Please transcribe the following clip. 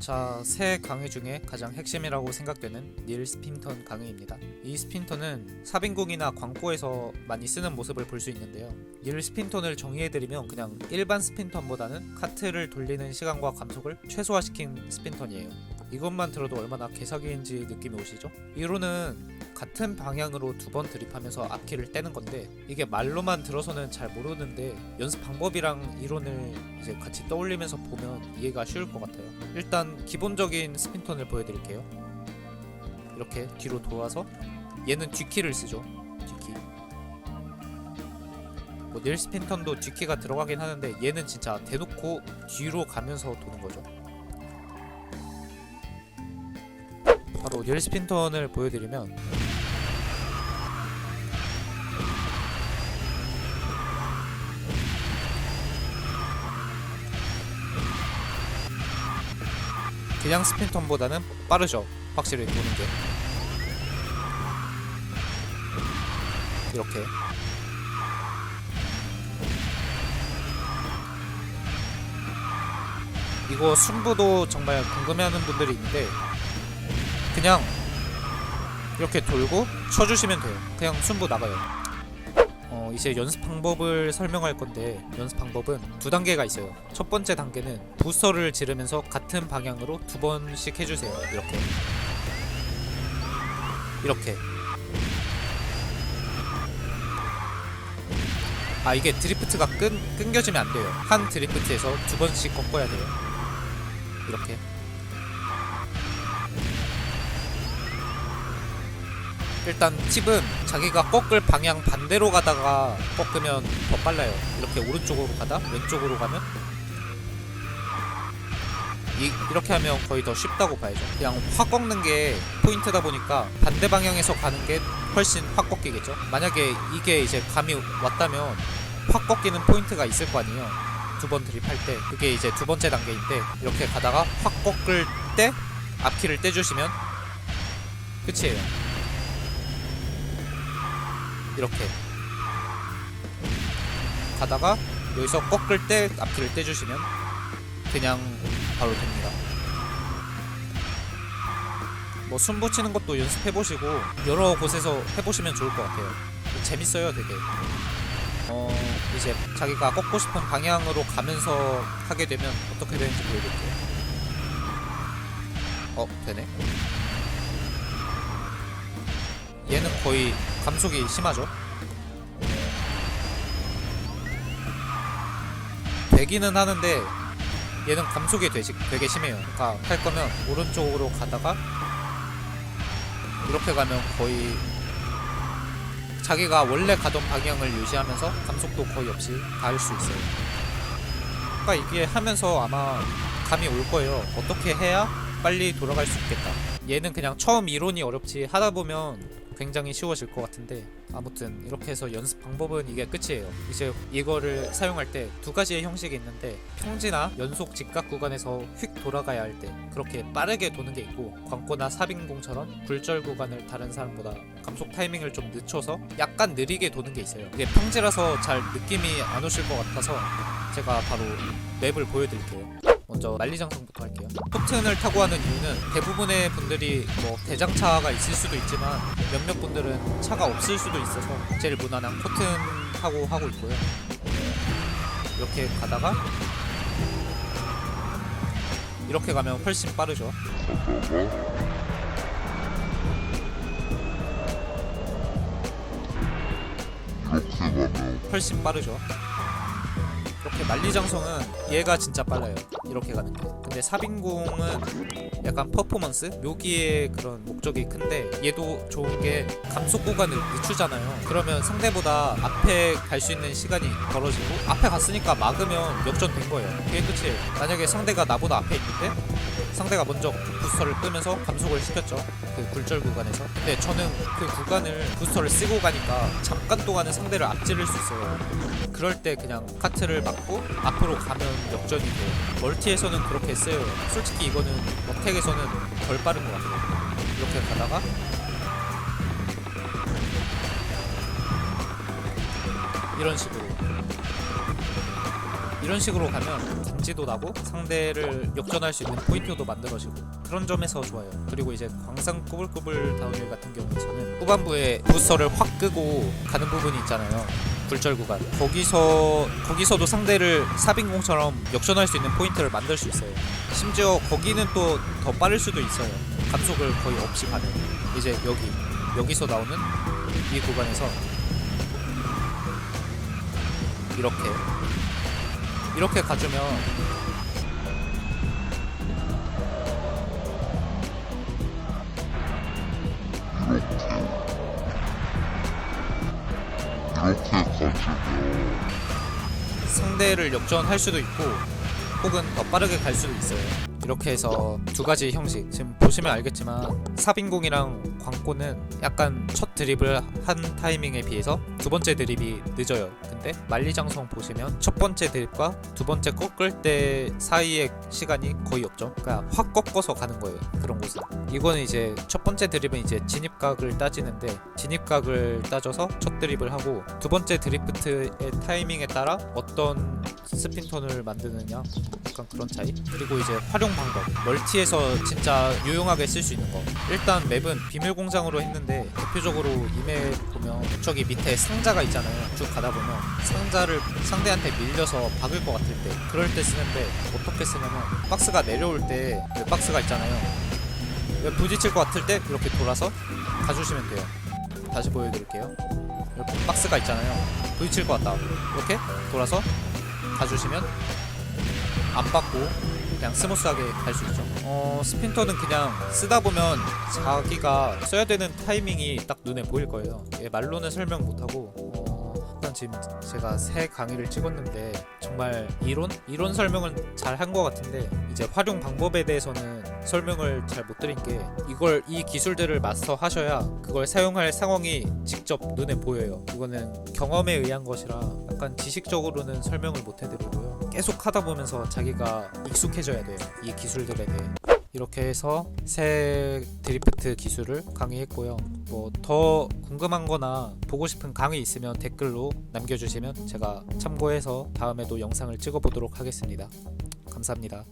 자, 세 강의 중에 가장 핵심이라고 생각되는 닐 스핀턴 강의입니다. 이 스핀턴은 사빈궁이나 광고에서 많이 쓰는 모습을 볼 수 있는데요. 닐 스핀턴을 정의해드리면 그냥 일반 스핀턴보다는 카트를 돌리는 시간과 감속을 최소화시킨 스핀턴이에요. 이것만 들어도 얼마나 개사기인지 느낌이 오시죠? 이론은 같은 방향으로 두 번 드립하면서 앞키를 떼는 건데 이게 말로만 들어서는 잘 모르는데 연습 방법이랑 이론을 이제 같이 떠올리면서 보면 이해가 쉬울 것 같아요. 일단 기본적인 스핀턴을 보여드릴게요. 이렇게 뒤로 돌아서 얘는 뒤키를 쓰죠. 뒤키. 뭐 닐 스핀턴도 뒤키가 들어가긴 하는데 얘는 진짜 대놓고 뒤로 가면서 도는 거죠. 바로 닐 스핀턴을 보여드리면 그냥 스핀턴보다는 빠르죠. 확실히 도는 게. 이렇게. 이거 승부도 정말 궁금해하는 분들이 있는데 그냥 이렇게 돌고 쳐주시면 돼요. 그냥 순부 나가요. 어, 이제 연습 방법을 설명할 건데 연습 방법은 두 단계가 있어요. 첫 번째 단계는 부스터를 지르면서 같은 방향으로 두 번씩 해주세요. 이렇게 이렇게 아 이게 드리프트가 끈, 끊겨지면 안 돼요. 한 드리프트에서 두 번씩 꺾어야 돼요. 이렇게 일단 팁은 자기가 꺾을 방향 반대로 가다가 꺾으면 더 빨라요. 이렇게 오른쪽으로 가다 왼쪽으로 가면 이, 이렇게 하면 거의 더 쉽다고 봐야죠. 그냥 확 꺾는 게 포인트다 보니까 반대 방향에서 가는 게 훨씬 확 꺾이겠죠. 만약에 이게 이제 감이 왔다면 확 꺾이는 포인트가 있을 거 아니에요. 두 번 드립할 때 그게 이제 두 번째 단계인데 이렇게 가다가 확 꺾을 때 앞키를 떼주시면 끝이에요. 이렇게 가다가 여기서 꺾을 때 앞뒤를 떼주시면 그냥 바로 됩니다. 뭐 숨 붙이는 것도 연습해보시고 여러 곳에서 해보시면 좋을 것 같아요. 재밌어요, 되게. 어 이제 자기가 꺾고 싶은 방향으로 가면서 하게 되면 어떻게 되는지 보여드릴게요. 어 되네. 얘는 거의 감속이 심하죠. 되기는 하는데 얘는 감속이 되지, 되게 심해요. 그러니까 할 거면 오른쪽으로 가다가 이렇게 가면 거의 자기가 원래 가던 방향을 유지하면서 감속도 거의 없이 닿을 수 있어요. 그러니까 이게 하면서 아마 감이 올 거예요. 어떻게 해야 빨리 돌아갈 수 있겠다. 얘는 그냥 처음 이론이 어렵지 하다 보면 굉장히 쉬워질 것 같은데 아무튼 이렇게 해서 연습 방법은 이게 끝이에요. 이제 이거를 사용할 때 두 가지의 형식이 있는데 평지나 연속 직각 구간에서 휙 돌아가야 할 때 그렇게 빠르게 도는 게 있고 광고나 사빈공처럼 굴절 구간을 다른 사람보다 감속 타이밍을 좀 늦춰서 약간 느리게 도는 게 있어요. 이게 평지라서 잘 느낌이 안 오실 것 같아서 제가 바로 맵을 보여드릴게요. 먼저 만리장성부터 할게요. 포튼을 타고 하는 이유는 대부분의 분들이 뭐 대장차가 있을 수도 있지만 몇몇 분들은 차가 없을 수도 있어서 제일 무난한 포튼 타고 하고 있고요. 이렇게 가다가 이렇게 가면 훨씬 빠르죠. 훨씬 빠르죠. 이렇게 만리장성은 얘가 진짜 빨라요. 이렇게 가는 게. 근데 사빈공은 약간 퍼포먼스? 묘기의 그런 목적이 큰데 얘도 좋은 게 감속 구간을 늦추잖아요. 그러면 상대보다 앞에 갈 수 있는 시간이 벌어지고 앞에 갔으니까 막으면 역전된 거예요. 그게 끝이에요. 만약에 상대가 나보다 앞에 있는데 상대가 먼저 부스터를 끄면서 감속을 시켰죠. 그 굴절 구간에서. 근데 저는 그 구간을 부스터를 쓰고 가니까 잠깐 동안은 상대를 앞지를 수 있어요. 그럴 때 그냥 카트를 막고 앞으로 가면 역전이 돼요. 멀티에서는 그렇게 써요. 솔직히 이거는 어택에서는 덜 빠른 것 같아요. 이렇게 가다가 이런 식으로 이런 식으로 가면 감지도 나고 상대를 역전할 수 있는 포인트도 만들어지고 그런 점에서 좋아요. 그리고 이제 광산 꾸불꾸불 다운힐 같은 경우에는 후반부에 부스터를 확 끄고 가는 부분이 있잖아요. 굴절 구간 거기서 거기서도 상대를 사빈공처럼 역전할 수 있는 포인트를 만들 수 있어요. 심지어 거기는 또 더 빠를 수도 있어요. 감속을 거의 없이 가는 이제 여기 여기서 나오는 이 구간에서 이렇게 이렇게 가주면 이렇게 가지면 상대를 역전할 수도 있고 혹은 더 빠르게 갈 수도 있어요. 이렇게 해서 두 가지 형식 지금 보시면 알겠지만 사빈공이랑 광고는 약간 첫 드립을 한 타이밍에 비해서 두 번째 드립이 늦어요. 근데 만리장성 보시면 첫 번째 드립과 두 번째 꺾을 때 사이의 시간이 거의 없죠. 그러니까 확 꺾어서 가는 거예요. 그런 곳은. 이거는 이제 첫 번째 드립은 이제 진입각을 따지는데 진입각을 따져서 첫 드립을 하고 두 번째 드리프트의 타이밍에 따라 어떤 스핀턴을 만드느냐 약간 그런 차이? 그리고 이제 활용 방법. 멀티에서 진짜 유용하게 쓸 수 있는 거. 일단 맵은 비밀 공장으로 했는데 대표적으로 이 맵 보면 저기 밑에 상자가 있잖아요. 쭉 가다 보면 상자를 상대한테 밀려서 박을 것 같을 때 그럴 때 쓰는데 어떻게 쓰냐면 박스가 내려올 때그 박스가 있잖아요. 부딪힐 것 같을 때 이렇게 돌아서 가주시면 돼요. 다시 보여드릴게요. 이렇게 박스가 있잖아요. 부딪힐 것 같다. 이렇게 돌아서 가주시면 안 받고 그냥 스무스하게 갈 수 있죠. 어 스핀터는 그냥 쓰다 보면 자기가 써야 되는 타이밍이 딱 눈에 보일 거예요. 예, 말로는 설명 못하고 어, 일단 지금 제가 새 강의를 찍었는데 정말 이론 이론 설명은 잘 한 것 같은데 이제 활용 방법에 대해서는 설명을 잘 못 드린 게 이걸 이 기술들을 마스터하셔야 그걸 사용할 상황이 직접 눈에 보여요. 이거는 경험에 의한 것이라 약간 지식적으로는 설명을 못 해드리고요. 계속 하다 보면서 자기가 익숙해져야 돼요. 이 기술들에 대해. 이렇게 해서 새 드리프트 기술을 강의했고요. 뭐 더 궁금한 거나 보고 싶은 강의 있으면 댓글로 남겨주시면 제가 참고해서 다음에도 영상을 찍어보도록 하겠습니다. 감사합니다.